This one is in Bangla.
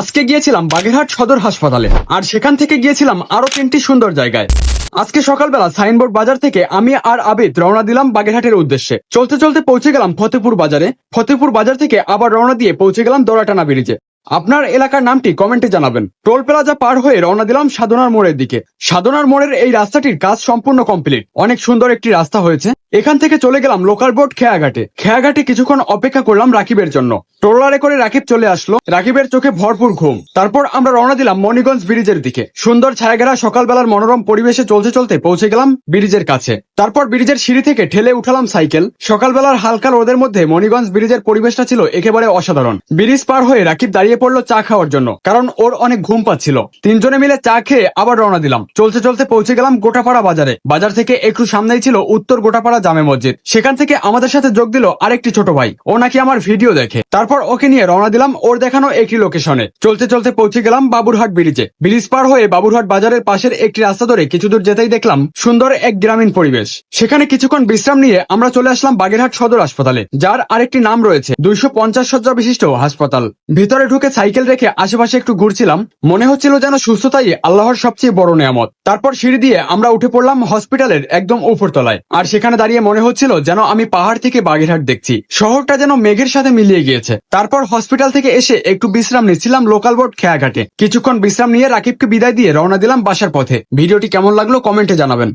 আজকে গিয়েছিলাম বাগেরহাট সদর হাসপাতালে, আর সেখান থেকে গিয়েছিলাম আরও তিনটি সুন্দর জায়গায়। আজকে সকালবেলা সাইনবোর্ড বাজার থেকে আমি আর আবেদ রওনা দিলাম বাগেরহাটের উদ্দেশ্যে। চলতে চলতে পৌঁছে গেলাম ফতেপুর বাজারে। ফতেপুর বাজার থেকে আবার রওনা দিয়ে পৌঁছে গেলাম দোরাটানা ব্রিজে। আপনার এলাকার নামটি কমেন্টে জানাবেন। টোল প্লাজা পার হয়ে রওনা দিলাম সাধনার মোড়ের দিকে। সাধনার মোড়ের এই রাস্তাটির কাজ সম্পূর্ণ কমপ্লিট। অনেক সুন্দর একটি রাস্তা হয়েছে। এখান থেকে চলে গেলাম লোকাল বোর্ড খেয়াঘাটে। খেয়াঘাটে কিছুক্ষণ অপেক্ষা করলাম রাকিবের জন্য। ট্রোলারে করে রাকিব চলে আসলো। রাকিবের চোখে ভরপুর ঘুম। তারপর আমরা রওনা দিলাম মণিগঞ্জ ব্রিজের দিকে। সুন্দর ছায়াঘেরা সকালবেলার মনোরম পরিবেশে চলতে চলতে পৌঁছে গেলাম ব্রিজের কাছে। তারপর ব্রিজের সিঁড়ি থেকে ঠেলে উঠালাম সাইকেল। সকালবেলার হালকা রোদের মধ্যে মণিগঞ্জ ব্রিজের পরিবেশটা ছিল একেবারে অসাধারণ। ব্রিজ পার হয়ে রাকিব দাঁড়িয়ে পড়ল চা খাওয়ার জন্য, কারণ ওর অনেক ঘুম পাচ্ছিল। তিনজনে মিলে চা খেয়ে আবার রওনা দিলাম। চলতে চলতে পৌঁছে গেলাম গোটাপাড়া বাজারে। বাজার থেকে একটু সামনেই ছিল উত্তর গোটাপাড়া জামে মসজিদ। সেখান থেকে আমাদের সাথে যোগ দিল আরেকটি ছোট ভাই। ও নাকি আমার ভিডিও দেখে। তারপর ওকে নিয়ে রওনা দিলাম ওর দেখানো একটি লোকেশনে। চলতে চলতে পৌঁছে গেলাম বাবুরহাট ব্রিজে। ব্রিজ পার হয়ে বাবুরহাট বাজারের পাশের একটি রাস্তা ধরে কিছু দূর যেতেই দেখলাম সুন্দর এক গ্রামীণ পরিবেশ। সেখানে কিছুক্ষণ বিশ্রাম নিয়ে আমরা চলে আসলাম বাগেরহাট সদর হাসপাতালে, যার আরেকটি নাম রয়েছে দুইশো পঞ্চাশ শয্যা বিশিষ্ট হাসপাতাল। ভিতরে ঢুকে সাইকেল রেখে আশেপাশে একটু ঘুরছিলাম। মনে হচ্ছিল যেন সুস্থতাই আল্লাহর সবচেয়ে বড় নেয়ামত। তারপর সিঁড়ি দিয়ে আমরা উঠে পড়লাম হসপিটালের একদম উপরতলায়। আর সেখানে দাঁড়িয়ে মনে হচ্ছিল যেন আমি পাহাড় থেকে বাগেরহাট দেখছি। শহরটা যেন মেঘের সাথে মিলিয়ে গিয়েছে। তারপর হসপিটাল থেকে এসে একটু বিশ্রাম নিচ্ছিলাম লোকাল বোর্ড খেয়াঘাটে। কিছুক্ষণ বিশ্রাম নিয়ে রাকিবকে বিদায় দিয়ে রওনা দিলাম বাসার পথে। ভিডিওটি কেমন লাগল কমেন্টে জানাবেন।